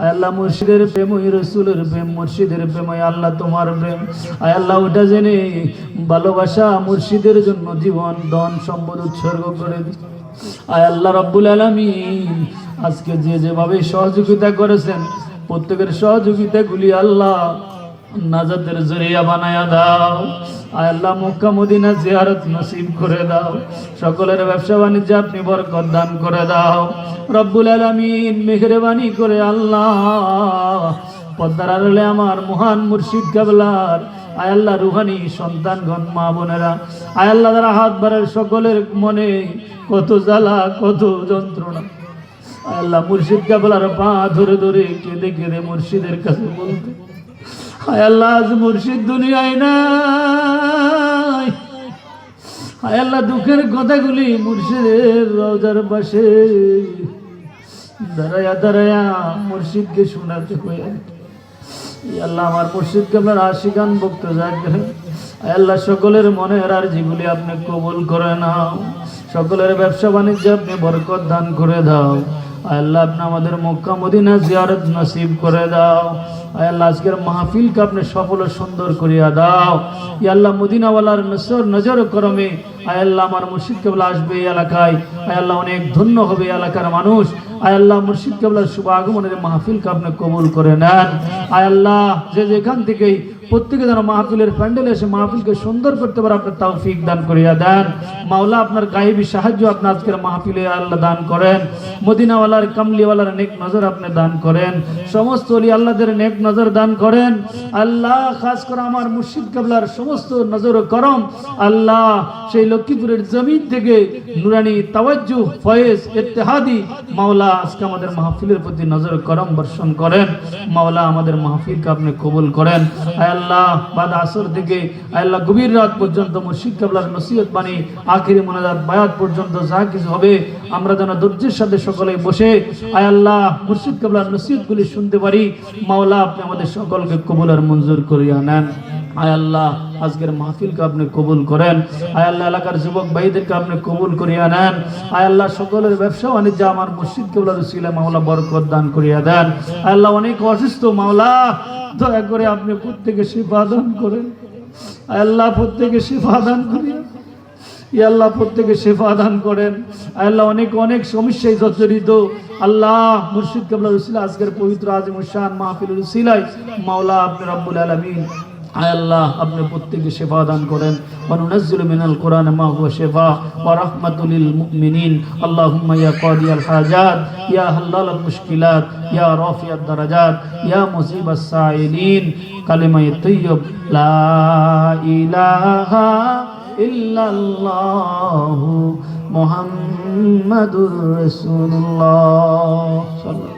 আয় আল্লাহ মুর্শিদের প্রেম, ওই রসুলের প্রেম, মুর্শিদের প্রেম, ওই আল্লাহ তোমার প্রেম। আয় আল্লাহ ওটা জেনে ভালোবাসা মুর্শিদের জন্য জীবন, ধন, সম্পদ উৎসর্গ করে দিই। আল্লাহ রব্বুল আলমিন, আজকে যে যেভাবে সহযোগিতা করেছেন, প্রত্যেকের সহযোগিতাগুলি আল্লাহ নাজাদের জরিয়া বানায়া দাও। আল্লাহ মক্কা, মদিনা জিয়ারত নসিব করে দাও। সকলের ব্যবসা বাণিজ্য আপনি বরকত দান করে দাও। রব্বুল আলামিন মেহরবানি করে আল্লাহ, পদ্মার আড়লে আমার মহান মুর্শিদ কাবলার, আয় আল্লাহ রুহানি সন্তানগণ, মা বোনেরা, আয় আল্লাহ দ্বারা হাত বাড়ার সকলের মনে কত জ্বালা, কত যন্ত্রণা। আল্লাহ মুর্শিদ কাবলার পা ধরে ধরে কেঁদে কেঁদে মুর্শিদের কাছে বলতে হায় মুর্শিদ দুনিয়ায় নাই। হায় আল্লাহ, দুঃখের কথাগুলি মুর্শিদের রওজার পাশে। দাঁড়ায়া দাঁড়ায়া মুর্শিদকে শোনাতে হয়ে আল্লাহ আমার মুর্শিদকে আপনার আশিকান ভক্ত জাগরে আল্লাহ, সকলের মনের আর যেগুলি আপনি কবুল করে নাও। সকলের ব্যবসা বাণিজ্য আপনি বরকত দান করে দাও। আল্লাহ, আপনি আমাদের মক্কা, মদিনা জিয়ারত নসিব করে দাও। আল্লাহ, আজকের মাহফিলকে আপনি সফল সুন্দর করিয়া দাও। আল্লাহ, মদিনাওয়ালার নজর নজর করমে। আমার মুর্শিদ কেবলা আসবে এই এলাকায়। অনেক ধন্য হবে এলাকার মানুষ। আল্লাহ, মুর্শিদ কেবলার শুভ আগমনের মাহফিলকে আপনি কবুল করে নেন। আল্লাহ, যে যেখান থেকেই প্রত্যেকে যেন মাহফিলের প্যান্ডেলে এসে মাহফিলকে সুন্দর করতে পারে, আপনার তৌফিক দান করিয়া দেন। মাওলা, আপনার গায়েবী সাহায্য আপনি আজকের মাহফিলে আল্লাহ দান করেন। মদিনাওয়ালার, কামলিওয়ালার নেক নজর আপনি দান করেন। সমস্ত অলি আল্লাহদের নেক নজর দান করেন। আল্লাহ, খাস করে আমার মুর্শিদ কাবলার সমস্ত নজর করম। আল্লাহ, সেই লক্ষ্মীপুরের জমিন থেকে নুরানি তাওয়াজ্জু, ফয়েজ, ইত্তেহাদি মাওলা আজকে আমাদের মাহফিলের প্রতি নজর করম বর্ষণ করেন। মাওলা, আমাদের মাহফিলকে আপনি কবুল করেন। আয় আল্লাহ বাদ আসর থেকে আল্লাহ গভীর রাত পর্যন্ত মুর্শিদ কাবলার নসিহত বাণী, আখিরি মোনাজাত বায়াত পর্যন্ত যা কিছু হবে, আমরা যেন ধৈর্যের সাথে সকলে বসে, আয় আল্লাহ মুর্শিদ কাবলার নসিহতগুলি শুনতে পারি। মাওলা, আপনি আমাদের সকলকে কবুলার মঞ্জুর করিয়া নেন। আয় আল্লাহ আজকের মাহফিলকে আপনি কবুল করেন। আয় আল্লাহ এলাকার যুবক ভাইদেরকে আপনি কবুল করিয়া নেন। আয় আল্লাহ সকলের ব্যবসা বাণিজ্য আমার মুর্শিদ কেবলার ছিল মাওলা বরকত দান করিয়া দেন। আয় আল্লাহ অনেক অসুস্থ মাওলা, দয়া করে আপনি প্রত্যেকে শিফা দান করেন। আয় আল্লাহ প্রত্যেকে শিফা দান করিয়া আল্লাহ প্রত্যেকে শেফা দান করেন। আল্লাহ অনেক অনেক সমস্যায় জর্জরিত। আল্লাহ মুর্শিদ কাবলা রসিলা আজকের পবিত্র আজিম শান মাহফিল মাওলা আপনি রব্বুল আলমিন আয় আল্লাহ আপনি প্রত্যেকে শেফা দান করেন وننزل من القرآن ما هو شفاء ورحمة للمؤمنين اللهم يا قاضي الحاجات يا حلال المشكلات يا رافع الدرجات يا مصيب السائلين كلمة طيب لا إله إلا الله محمد رسول الله صلى الله